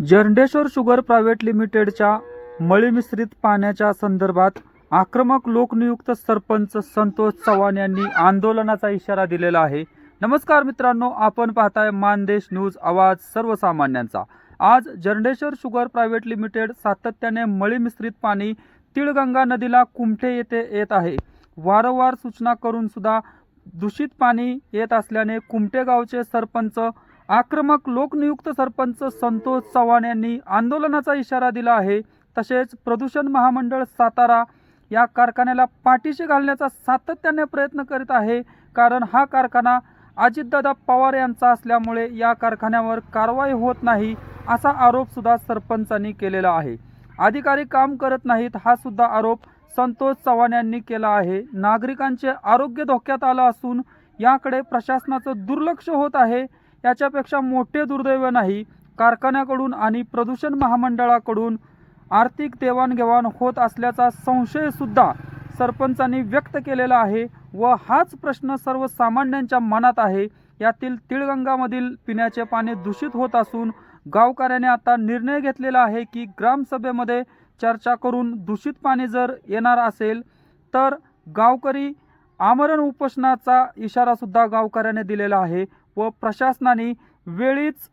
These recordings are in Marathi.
जर्ंडेश्वर शुगर प्रायव्हेट लिमिटेडच्या मळी मिश्रित पाण्याच्या संदर्भात आक्रमक लोकनियुक्त सरपंच संतोष चव्हाण यांनी आंदोलनाचा इशारा दिलेला आहे. नमस्कार मित्रांनो आपण पाहताय मानदेश न्यूज आवाज सर्वसामान्यांचा. आज जर्ंडेश्वर शुगर प्रायव्हेट लिमिटेड सातत्याने मळी मिश्रित पाणी तिळगंगा नदीला कुमठे येथे येत आहे. वारंवार सूचना करून सुद्धा दूषित पाणी येत असल्याने कुमटे गावचे सरपंच आक्रमक लोकनियुक्त सरपंच संतोष चव्हाण यांनी आंदोलनाचा इशारा दिला आहे. तसेच प्रदूषण महामंडळ सातारा या कारखान्याला पाठीशी घालण्याचा सातत्याने प्रयत्न करीत आहे. कारण हा कारखाना अजितदादा पवार यांचा असल्यामुळे या कारखान्यावर कारवाई होत नाही असा आरोप सुद्धा सरपंचांनी केलेला आहे. अधिकारी काम करत नाहीत हा सुद्धा आरोप संतोष चव्हाण यांनी केला आहे. नागरिकांचे आरोग्य धोक्यात आलं असून याकडे प्रशासनाचं दुर्लक्ष होत आहे. याच्यापेक्षा मोठे दुर्दैव नाही. कारखान्याकडून आणि प्रदूषण महामंडळाकडून आर्थिक देवाणघेवाण होत असल्याचा संशयसुद्धा सरपंचांनी व्यक्त केलेला आहे व हाच प्रश्न सर्वसामान्यांच्या मनात आहे. यातील तिळगंगामधील पिण्याचे पाणी दूषित होत असून गावकऱ्याने आता निर्णय घेतलेला आहे की ग्रामसभेमध्ये चर्चा करून दूषित पाणी जर येणार असेल तर गावकरी आमरण उपोषणाचा इशारासुद्धा गावकऱ्याने दिलेला आहे. व प्रशासनाने वेळीच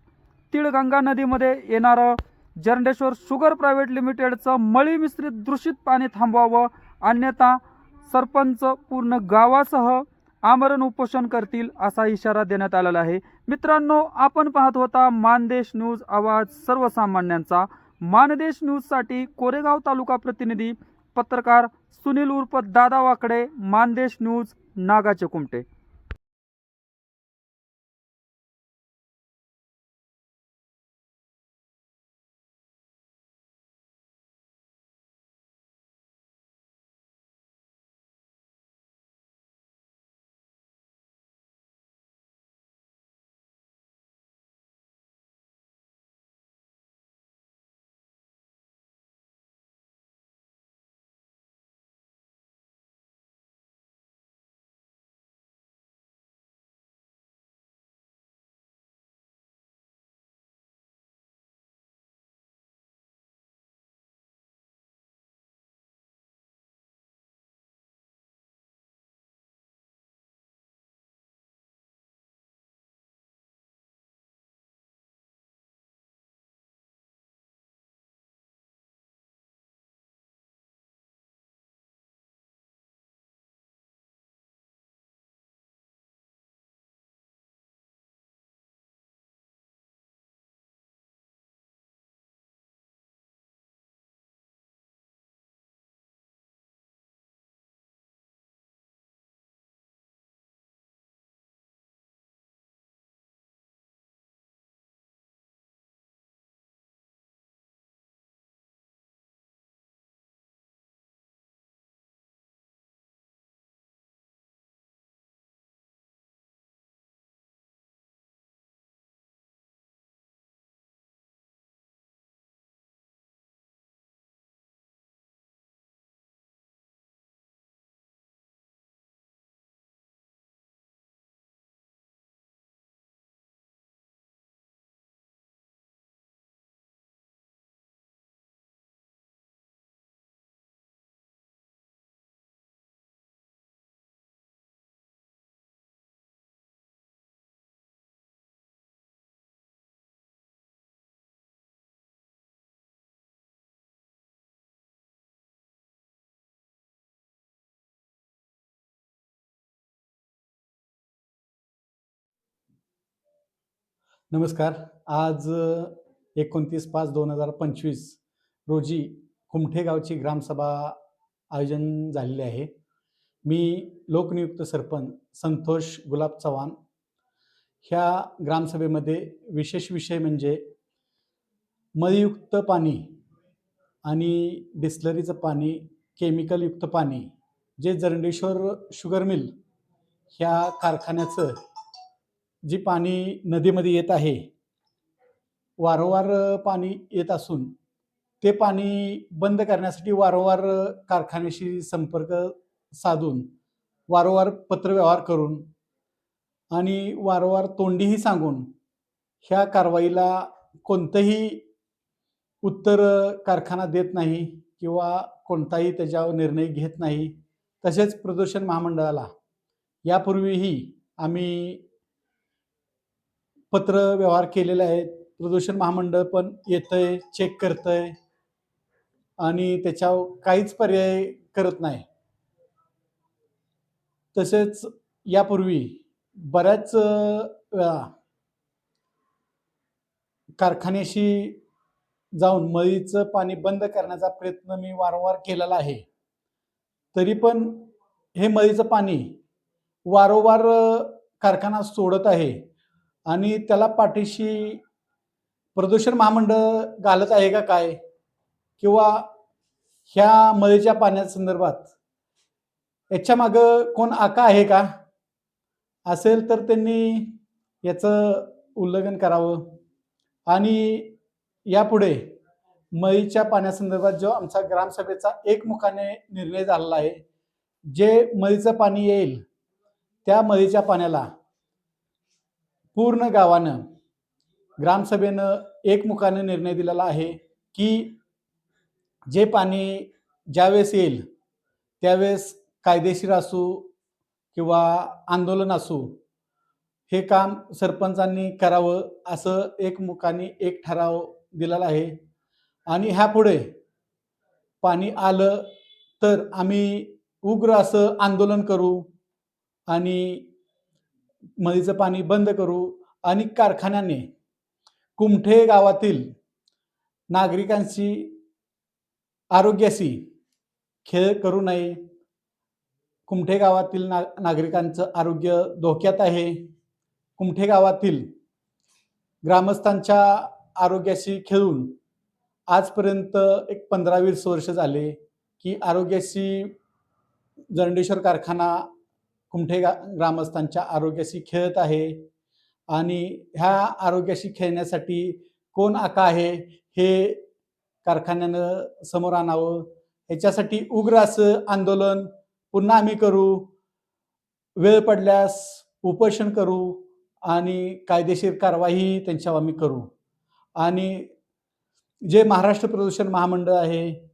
तिळगंगा नदीमध्ये येणारं जरंडेश्वर शुगर प्रायव्हेट लिमिटेडचं मळी मिश्रित दूषित पाणी थांबवावं अन्यथा सरपंच पूर्ण गावासह आमरण उपोषण करतील असा इशारा देण्यात आलेला आहे. मित्रांनो आपण पाहत होता मानदेश न्यूज आवाज सर्वसामान्यांचा. मानदेश न्यूजसाठी कोरेगाव तालुका प्रतिनिधी पत्रकार सुनील उर्फ दादा वाकडे मानदेश न्यूज नागाचे कुमटे. नमस्कार. आज एकोणतीस पाच दोन हजार पंचवीस रोजी कुमठे गावची ग्रामसभा आयोजन झालेले आहे. मी लोकनियुक्त सरपंच संतोष गुलाब चव्हाण. ह्या ग्रामसभेमध्ये विशेष विषय म्हणजे मळयुक्त पाणी आणि डिस्लरीचं पाणी केमिकलयुक्त पाणी जे जरंडेश्वर शुगर मिल ह्या कारखान्याचं जी पाणी नदीमध्ये येत आहे वारंवार पाणी येत असून ते पाणी बंद करण्यासाठी वारंवार कारखान्याशी संपर्क साधून वारंवार पत्रव्यवहार करून आणि वारंवार तोंडीही सांगून ह्या कारवाईला कोणतंही उत्तर कारखाना देत नाही किंवा कोणताही त्याच्यावर निर्णय घेत नाही तसेच प्रदूषण महामंडळाला. यापूर्वीही आम्ही पत्र व्यवहार केलेले आहेत. प्रदूषण महामंडळ पण येतंय चेक करतंय. आणि त्याच्यावर काहीच पर्याय करत नाही. तसेच यापूर्वी बऱ्याच वेळा कारखान्याशी जाऊन मळीचं पाणी बंद करण्याचा प्रयत्न मी वारंवार केलेला आहे. तरी पण हे मळीचं पाणी वारंवार कारखाना सोडत आहे. आणि त्याला पाठीशी प्रदूषण महामंडळ घालत आहे का काय? किंवा ह्या मळीच्या पाण्यासंदर्भात याच्या मागं कोण आका आहे का? असेल तर त्यांनी याचं उल्लंघन करावं. आणि यापुढे मळीच्या पाण्यासंदर्भात जो आमचा ग्रामसभेचा एकमुखाने निर्णय झालेला आहे जे मळीचं पाणी येईल त्या मळीच्या पाण्याला पूर्ण गावानं ग्रामसभेनं एकमुखाने निर्णय दिलेला आहे की जे पाणी ज्यावेळेस येईल त्यावेळेस कायदेशीर असू किंवा आंदोलन असू हे काम सरपंचांनी करावं असं एकमुखाने एक ठराव दिलेला आहे. आणि ह्यापुढे पाणी आलं तर आम्ही उग्र असं आंदोलन करू आणि मळीचं पाणी बंद करू आणि कारखान्याने कुमठे गावातील नागरिकांशी आरोग्याशी खेळ करू नये. कुमठे गावातील ना नागरिकांचं आरोग्य धोक्यात आहे. कुमठे गावातील ग्रामस्थांच्या आरोग्याशी खेळून आजपर्यंत एक पंधरा वीस वर्ष झाले की आरोग्याशी जरंडेश्वर कारखाना कुमठे गा ग्रामस्थांच्या आरोग्याशी खेळत आहे. आणि ह्या आरोग्याशी खेळण्यासाठी कोण आका आहे हे कारखान्यानं समोर आणावं. ह्याच्यासाठी उग्र असं आंदोलन पुन्हा आम्ही करू. वेळ पडल्यास उपोषण करू आणि कायदेशीर कारवाई त्यांच्यावर आम्ही करू. आणि जे महाराष्ट्र प्रदूषण महामंडळ आहे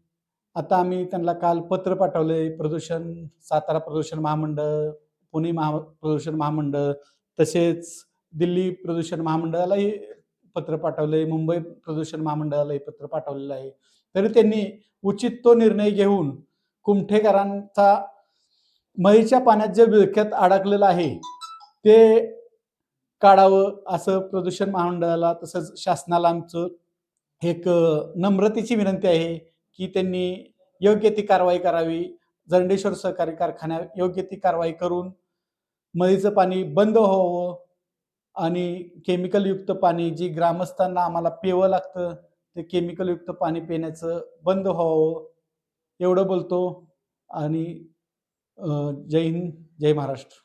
आता आम्ही त्यांना काल पत्र पाठवले प्रदूषण सातारा प्रदूषण महामंडळ. पुणे महा प्रदूषण महामंडळ तसेच दिल्ली प्रदूषण महामंडळालाही पत्र पाठवले मुंबई प्रदूषण महामंडळालाही पत्र पाठवलेलं आहे. तरी त्यांनी उचित तो निर्णय घेऊन कुमठेकरांचा मळीच्या पाण्यात जे विळख्यात अडकलेलं आहे ते काढावं असं प्रदूषण महामंडळाला तसंच शासनाला आमचं एक नम्रतेची विनंती आहे की त्यांनी योग्य ती कारवाई करावी. जरंडेश्वर सहकारी कारखान्यात योग्य ती कारवाई करून मळीचं पाणी बंद व्हावं आणि केमिकलयुक्त पाणी जी ग्रामस्थांना आम्हाला प्यावं लागतं ते केमिकलयुक्त पाणी पिण्याचं बंद व्हावं. एवढं बोलतो आणि जय हिंद जय महाराष्ट्र.